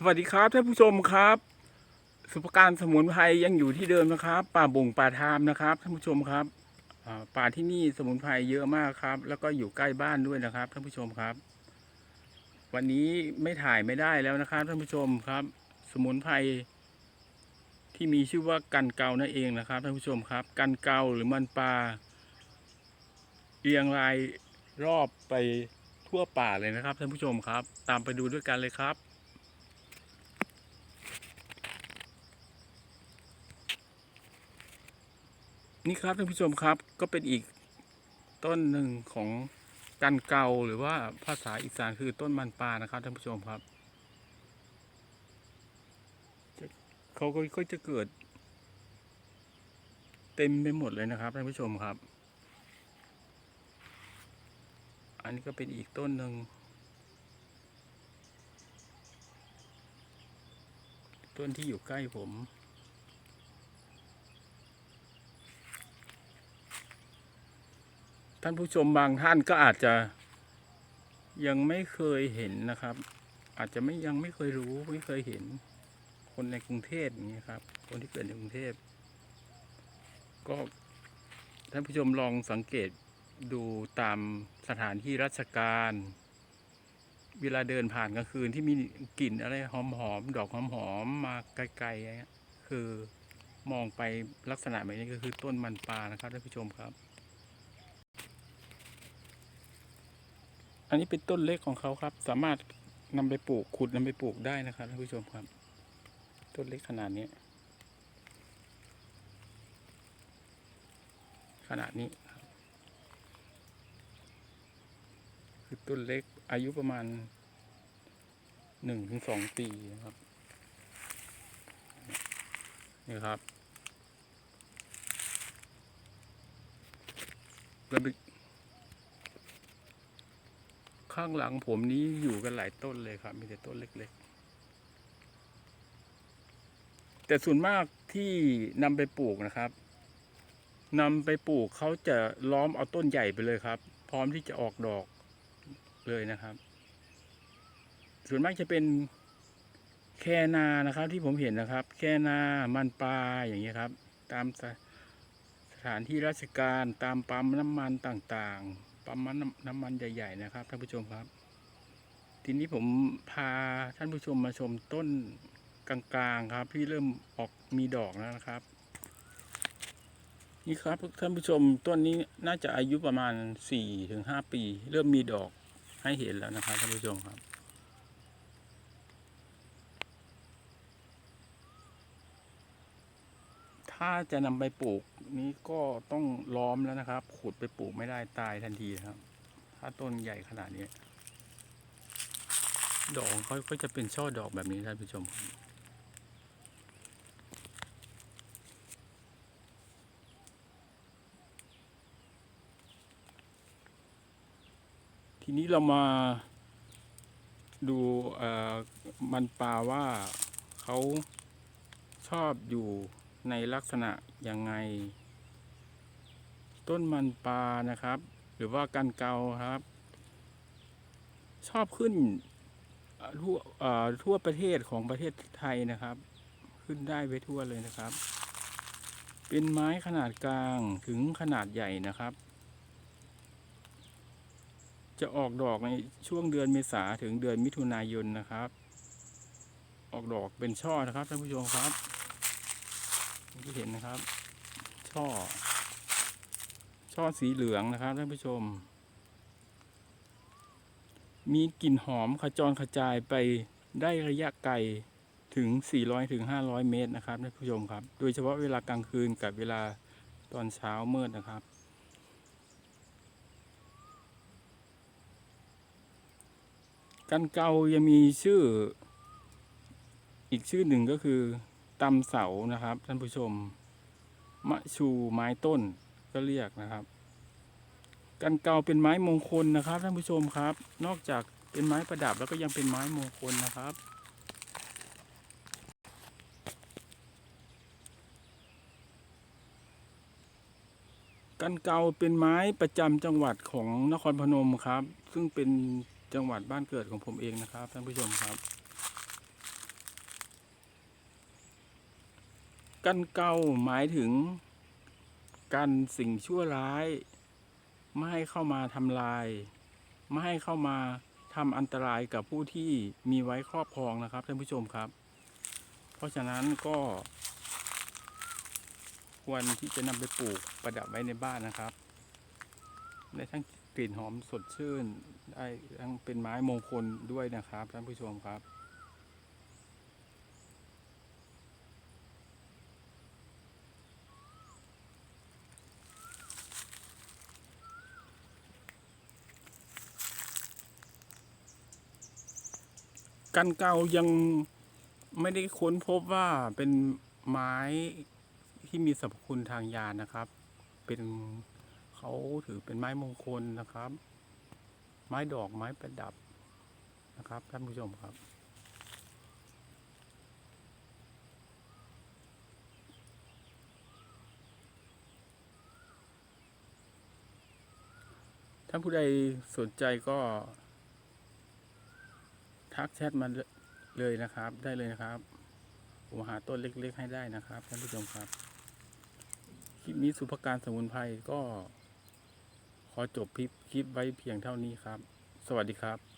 สวัสดีครับท่านผู้ชมครับ สุภการสมุนไพรยังอยู่ที่เดิมนะครับ ป่าบงป่าทามนะครับท่านผู้ชมครับป่าที่นี่สมุนไพรเยอะมากครับ แล้วก็อยู่ใกล้บ้านด้วยนะครับท่านผู้ชมครับ วันนี้ไม่ถ่ายไม่ได้แล้วนะครับท่านผู้ชมครับ สมุนไพรที่มีชื่อว่ากันเกานั่นเองนะครับท่านผู้ชมครับ กันเกาหรือมันปลาเรียงรายรอบไปทั่วป่าเลยนะครับท่านผู้ชมครับ ตามไปดูด้วยกันเลยครับ นี่ครับท่านผู้ชมครับก็เป็นอีกต้นหนึ่งของกันเกาหรือว่าภาษาอีสานคือต้นมันปลานะครับท่านผู้ชมครับเขาก็ก็จะเกิด เต็มไปหมดเลยนะครับท่านผู้ชมครับ อันนี้ก็เป็นอีกต้นหนึ่งต้นที่อยู่ใกล้ผม ท่านผู้ชมบางท่านก็อาจจะยังไม่เคยเห็นนะครับ อาจจะไม่ยังไม่เคยรู้ไม่เคยเห็น คนในกรุงเทพอย่างนี้ยครับ คนที่เกิดในกรุงเทพก็ท่านผู้ชมลองสังเกตดูตามสถานที่ราชการ เวลาเดินผ่านกลางคืนที่มีกลิ่นอะไรหอมๆดอกหอมๆมาไกลๆอย่างเงี้ยคือมองไปลักษณะแบบนี้ก็คือต้นมันปลานะครับท่านผู้ชมครับ อันนี้เป็นต้นเล็กของเขาครับ สามารถนำไปปลูกขุดนำไปปลูกได้นะครับท่านผู้ชมครับ ต้นเล็กขนาดนี้ ขนาดนี้ครับคือต้นเล็กอายุประมาณหนึ่งถึงสองปีนะครับนี่ครับแล้วไป ข้างหลังผมนี้อยู่กันหลายต้นเลยครับ มีแต่ต้นเล็ก ๆ แต่ส่วนมากที่นำไปปลูกนะครับนำไปปลูกเขาจะล้อมเอาต้นใหญ่ไปเลยครับ พร้อมที่จะออกดอกเลยนะครับ ส่วนมากจะเป็นแคนานะครับ ที่ผมเห็นนะครับ แคนามันปลาอย่างเงี้ยครับ ตามสสถานที่ราชการตามปั๊มน้ำมันต่างๆ ปั๊มน้ำน้ำมันใหญ่ๆนะครับท่านผู้ชมครับ ทีนี้ผมพาท่านผู้ชมมาชมต้นกลางๆครับที่เริ่มออกมีดอกแล้วนะครับ นี่ครับท่านผู้ชมต้นนี้น่าจะอายุประมาณสี่ถึงห้าปี เริ่มมีดอกให้เห็นแล้วนะครับท่านผู้ชมครับ ถ้าจะนำไปปลูกนี้ก็ต้องล้อมแล้วนะครับ ขุดไปปลูกไม่ได้ตายทันทีครับ ถ้าต้นใหญ่ขนาดนี้ ดอกเขาก็จะเป็นช่อดอกแบบนี้ท่านผู้ชมทีนี้เรามาดูมันปลาว่าเขาชอบอยู่ ในลักษณะยังไง ต้นมันปลานะครับ หรือว่ากันเกาครับ ชอบขึ้นทั่วทั่วประเทศของประเทศไทยนะครับ ขึ้นได้ไปทั่วเลยนะครับ เป็นไม้ขนาดกลางถึงขนาดใหญ่นะครับ จะออกดอกในช่วงเดือนเมษาถึงเดือนมิถุนายนนะครับ ออกดอกเป็นช่อนะครับท่านผู้ชมครับ ที่เห็นนะครับ ช่อ ช่อสีเหลืองนะครับท่านผู้ชม มีกลิ่นหอมขจรกระจายไปได้ระยะไกลถึง 400ถึง500 เมตรนะครับท่านผู้ชมครับ โดยเฉพาะเวลากลางคืนกับเวลาตอนเช้ามืดนะครับ กันเกายังมีชื่อ อีกชื่อหนึ่งก็คือ ตำเสานะครับ ท่านผู้ชม มะชูไม้ต้นก็เรียกนะครับ กันเกาเป็นไม้มงคลนะครับ ท่านผู้ชมครับ นอกจากเป็นไม้ประดับแล้วก็ยังเป็นไม้มงคลนะครับ กันเกาเป็นไม้ประจำจังหวัดของนครพนมครับ ซึ่งเป็นจังหวัดบ้านเกิดของผมเองนะครับ ท่านผู้ชมครับ กันเกาหมายถึง กันสิ่งชั่วร้าย ไม่ให้เข้ามาทำลาย ไม่ให้เข้ามาทำอันตรายกับผู้ที่มีไว้ครอบครองนะครับท่านผู้ชมครับ เพราะฉะนั้นก็ ควรที่จะนำไปปลูกประดับไว้ในบ้านนะครับได้ทั้งกลิ่นหอมสดชื่นได้ทั้งเป็นไม้มงคลด้วยนะครับท่านผู้ชมครับ กันเกายังไม่ได้ค้นพบว่าเป็นไม้ที่มีสรรพคุณทางยานะครับ เป็นเขาถือเป็นไม้มงคลนะครับ ไม้ดอกไม้ประดับนะครับท่านผู้ชมครับถ้านผู้ใดสนใจก็ ทักแชทมาเลยนะครับ ได้เลยนะครับผมหาต้นเล็กๆให้ได้นะครับท่านผู้ชมครับ คลิปนี้สุภการสมุนไพรก็ ขอจบคลิปคลิปไว้เพียงเท่านี้ครับ สวัสดีครับ